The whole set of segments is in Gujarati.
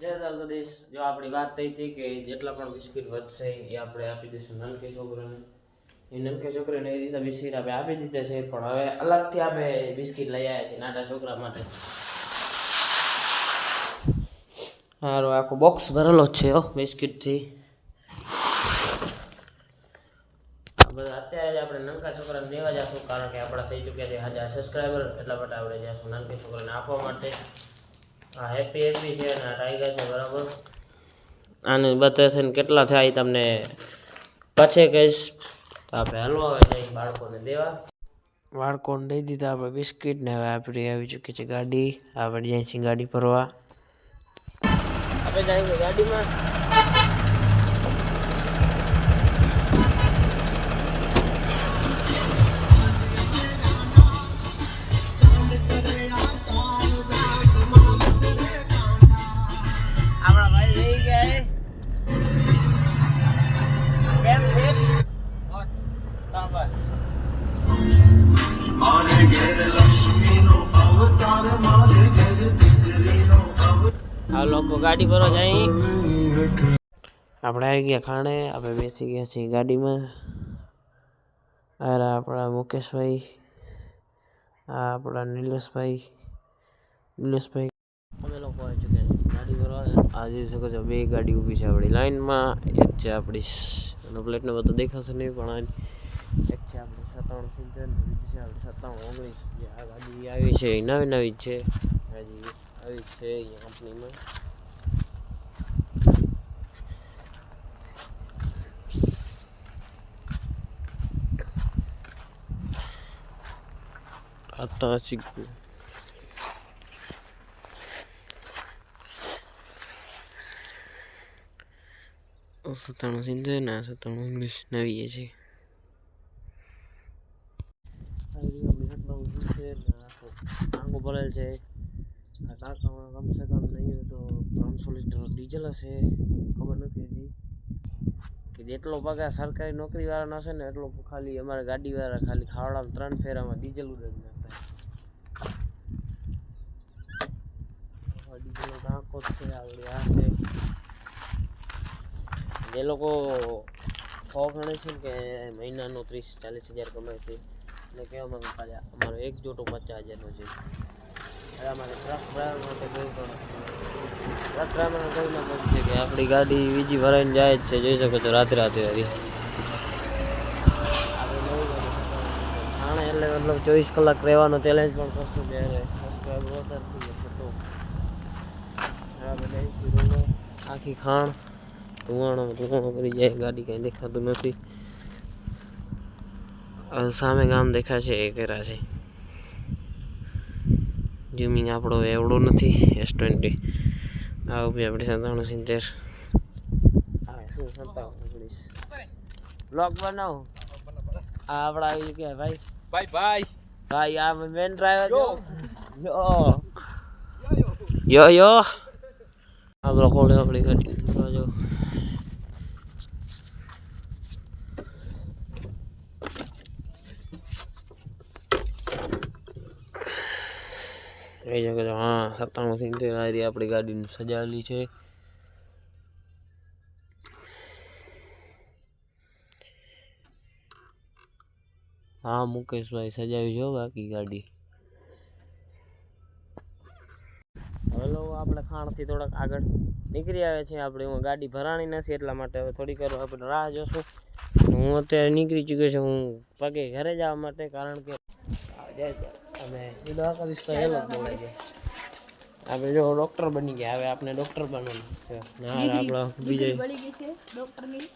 જય દ્વારકાધીશ. જો આપણી વાત થઈ હતી કે જેટલા પણ બિસ્કિટ વધશે એ આપણે આપી દઈશું નલકે છોકરાને. એ નલકે છોકરીને એ રીતે બિસ્કિટ આપણે આપી દીધા છે, પણ હવે અલગથી આપણે બિસ્કિટ લઈ આવ્યા છીએ નાના છોકરા માટે. સારું આખો બોક્સ ભરેલો જ છે હો, બિસ્કિટથી. અત્યારે આપણે નાનકા છોકરાને દેવા જશું, કારણ કે આપણા થઈ ચૂક્યા છે હજાર સબસ્ક્રાઈબર એટલા માટે આપણે જઈશું નાનકી છોકરાને આપવા માટે. આ હેપી હેપી છે અને આ ટાઈગર છે બરાબર? આને બતાવશે ને કેટલા થાય એ તમને પછી કહીશ. તો આપણે હલવા આવે જઈ બાળકોને દેવા. બાળકોને દઈ દીધા આપણે બિસ્કિટ ને હવે આપણી આવી ચૂકી છે ગાડી. આપણે જાય છીએ ગાડી ફરવા આપણે જાય ગાડીમાં. આ લોકો ગાડી ભરવા જાય આપણે આવી ગયા ખાણે આપણે બેસી ગયા છીએ ગાડીમાં. અરે આપણા મુકેશભાઈ આ આપણા નિલેશભાઈ નિલેશભાઈ. અમે લોકો આવી ચૂક્યા છીએ ગાડી ભરવા આ જોઈ શકો છો બે ગાડી ઊભી છે આપણી લાઈનમાં એક છે આપણી એનો પ્લેટ નંબર તો દેખાશે નહીં પણ એક છે આપણી સત્તાણું સિત્તેર બીજી છે આપણી સત્તાણું ઓગણીસ. જે આ ગાડી આવી છે એ નવી નવી જ છે. હજી આવી છે અહીંયા કંપનીમાં आता શીખવું સત્તાણું સિત્તેર ને સત્તાણું ઇંગ્લિશ નવી છે ટાંગો ભરેલ છે ટાંકામાં કમસે કમ નહીં હોય તો ત્રણસો લીટર ડીઝલ હશે, ખબર નથી હજી. કે જેટલો પગાર સરકારી નોકરીવાળાનો હશે ને એટલો ખાલી અમારા ગાડીવાળા ખાલી ખાવડામાં ત્રણ ફેરામાં ડીઝલ ઉડાવી નાખતા ડીઝલનો ટાંકો જ છે, આવડે આ છે. જે લોકો ખો ગણે છે કે મહિનાનો ત્રીસ ચાલીસ હજાર કમાય છે, એટલે કહેવા માંગુ અમારો એક જોટો પચાસ હજારનો છે. આપણી ગાડી બીજી ભરાઈને જાય જ છે, જોઈ શકો છો રાતે રાતે હરી થાણે એટલે મતલબ ચોવીસ કલાક રહેવાનો ચેલેન્જ પણ કરશું ત્યારે સબસ્ક્રાઈબર વધારે થઈ જશે તો. આ બધા એસી રોલો આખી ખાણ, ધુવાણો ધુવાણો કરી જાય, ગાડી કાંઈ દેખાતું નથી. આ સામે ગામ દેખાય છે એ કર્યા છે. ઝૂમિંગ આપણો એવડો નથી એસ ટ્વેન્ટી આ ઊભી આપણી સત્તાણું સિત્તેર હા શું સત્તાવન ઓગણીસ બ્લોક બનાવો? આ આપણા આવી ગયા ભાઈ? બાય બાય ભાઈ આ મેન ડ્રાઈવર જો. યો. યો યો. આપણો ખોલે આપણી ગાડી. જો. એ શકો છો હા, સત્તાણું સિત્તેર આ આપણી ગાડીને સજાવેલી છે. હા, મુકેશભાઈ સજાવી જો બાકી ગાડી. હેલો, આપણે ખાણથી થોડાક આગળ નીકળી આવે છે આપણે હું ગાડી ભરાણી નથી, એટલા માટે હવે થોડીક વાર આપણે રાહ જોશું. હું અત્યારે નીકળી ચૂક્યો છું, હું પગે ઘરે જવા માટે, કારણ કે અને એ દ્વારકાધીશ તો હેલો જ બોલે છે. આપણે જો ડૉક્ટર બની ગયા હવે આપણે ડૉક્ટર બનવાનું છે. ના આપણો બીજે ડૉક્ટરની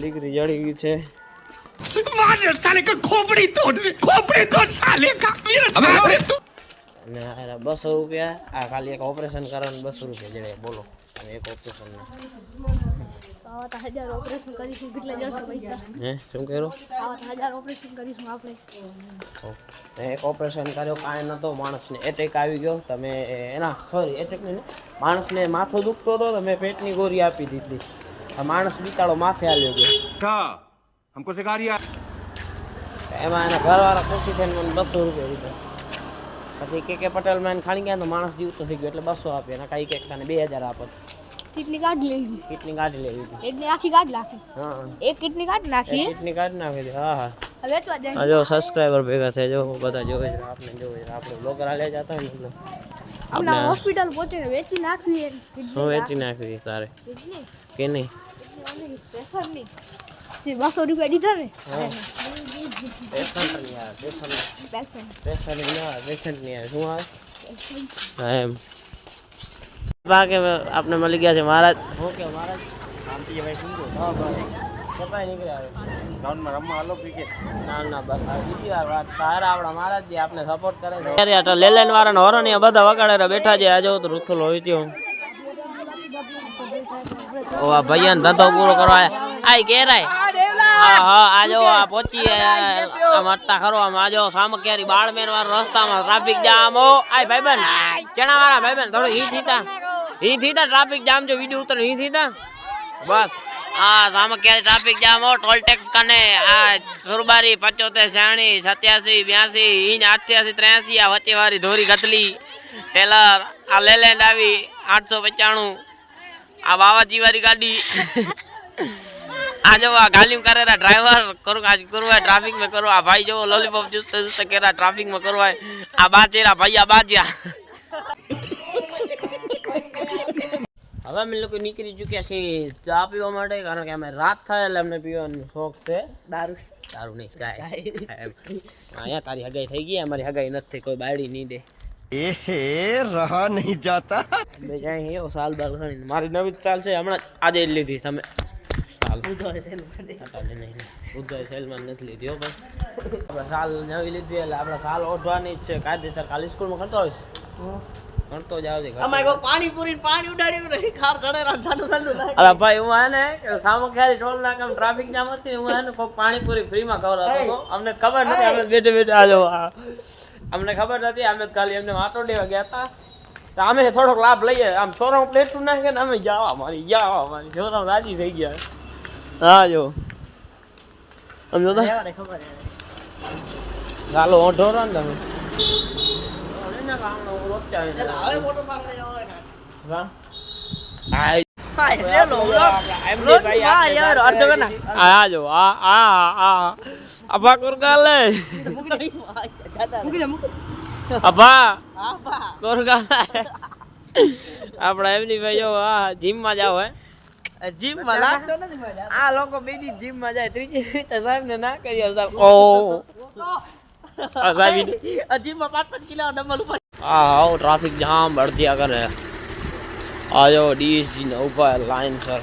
ડિગ્રી જડી ગઈ છે. ખોપડી તોડ ખોપડી તોડ સાલે બસો રૂપિયા આ ખાલી એક ઓપરેશન કરવાનું બસો રૂપિયા જડે બોલો. એક ઓપરેશન આવા હજાર ઓપરેશન કર્યો? કાંઈ નતો માણસને એટેક આવી ગયો. તમે એના સોરી એટેક નહીં માણસને માથો દુખતો હતો મેં પેટની ગોરી આપી દીધી. માણસ બિચારો માથે આવ્યો ગયો. કા? એમાં એના ઘરવાળા ખુશી થઈને મને બસો રૂપિયા દીધા પછી કે કે પટેલ મેન ખાણી ગયા તો માણસ જીવતો થઈ ગયો એટલે બસો આપ્યા એના કઈ કે તને બે હજાર આપત કિડની કાઢી લેવી કીટની કાઢી લેવી હતી કિડની આખી કાઢી નાખી હા એક કિડની કાઢી નાખી કીટની કાઢી નાખી હતી હા હા હવે વેચવા જાય આ જો સબસ્ક્રાઈબર ભેગા થાય જો બધા જોવે છે આપણે જોવે છે આપણે બ્લોગર હાલે જતા હોય ને એટલે આપણે હોસ્પિટલ પહોંચીને વેચી નાખવી એમ શું વેચી નાખવી તારે કિડની કે નહીં કિડની પેશન્ટની જે બસો રૂપિયા દીધા ને પેશન્ટ નહીં આવે પેશન્ટ પેશન્ટ પેશન્ટ નહીં આવે પેશન્ટ નહીં આવે શું આવે હા એમ બાકી આપણે મળી ગયા છે મહારાજ. ઓકે મહારાજ. શાંતિભાઈ શું કહો હા ભાઈ. સપાઈ નીકળ્યા ગ્રાઉન્ડમાં રમવા હાલો ક્રિકેટ ના ના બસ. બીજી વાર વાત. તારા આપણા મહારાજ જે આપણે સપોર્ટ કરે છે. અરે આટલા લેલેન વાળા હોરો ને બધા વગાડે બેઠા છે. આજે તો રૂથલ હોય ત્યો ઓ આ ભૈયા ધંધો પૂરો કરવા આય. કેરાય. હા હા આ આ પહોંચી ખરો આમ બાળમેર વાળો રસ્તામાં ટ્રાફિક જામ. ઓ આય ભાઈબંધ. ચણા વાળા ભાઈબંધ થોડું હી થીતા. અહીંથી તા ટ્રાફિક જામ જો વીડિયો ઉતર, અહીંથી તા? બસ. આ સામે ક્યારે ટ્રાફિક જામ હો ટોલ ટેક્સ કને, આ સુરબારી પચોતેર છાણી સત્યાસી, બ્યાસી ઇન અઠ્યાસી ત્ર્યાસી, આ વચ્ચે વાળી ધોરી ગતલી. ટેલર, આ લેલેન્ડ આવી, આઠસો પચાણું. આ બાવાજી વાળી ગાડી. આ જો આ ગાલિયું કરે ડ્રાઈવર કરું, આજ કરવા ટ્રાફિકમાં કરવા આ ભાઈ જો લોલીપોપ જુસ્ત જુસ્ત કેરા ટ્રાફિકમાં કરવા આ બાચેરા ભાઈ આ બાજ્યા હવે અમે લોકો નીકળી ચુક્યા છીએ ચા પીવા માટે કારણ કે અમે રાત થાય એટલે અમને પીવાનો શોખ છે. દારૂ. દારૂ નહીં ચાય. અહીંયા તારી હગાઈ થઈ ગઈ અમારી હગાઈ નથી કોઈ બાયડી નહીં દે. એહે રહા નહીં જાતા. બે જાય એવો સાલ બાલ ગણી મારી નવી ચાલ છે હમણાં આજે જ લીધી તમે. સાલ. નવી લીધી એટલે આપણે સાલ ઓઢવાની જ છે. કાયદેસર કાલે સ્કૂલમાં કરતો હોય છે કરતો જ આવજે અરે ભાઈ હું આને ને સામખિયારી ટોલ નાકામ ટ્રાફિક જામ હતી હું હે ને કોક પાણીપુરી ફ્રીમાં ખવડાવતો હતો. અમને ખબર નથી અમે બેઠે બેઠે આ જો અમને ખબર નથી અમે ખાલી એમને વાટો દેવા ગયા હતા. તો અમે થોડોક લાભ લઈએ. આમ છોરો પ્લેટું નાખે ને અમે જાવા મારી જાવા મારી છોરા રાજી થઈ ગયા. હા જો. આમ જોતા? ચાલો ઓઢો ને તમે. આપણા એમની આ જીમમાં જાઓ હે જીમમાં આ લોકો બીજી જીમમાં જાય ત્રીજી સાહેબ ને ના કરી સાહેબ ઓ આ સાહેબ આ હાઉ ટ્રાફિક જામ અડધ્યા કરે આ જો ડીએસજી ને ઊભા લાઈન સર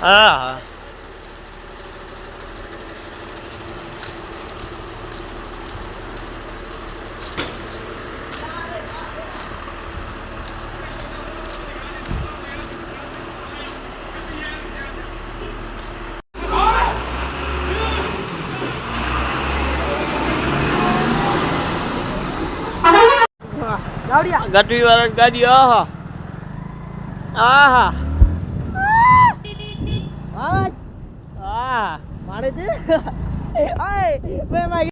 હા હા. ગટવી વાળા ગાડી આહા. આહા. આ મારે છે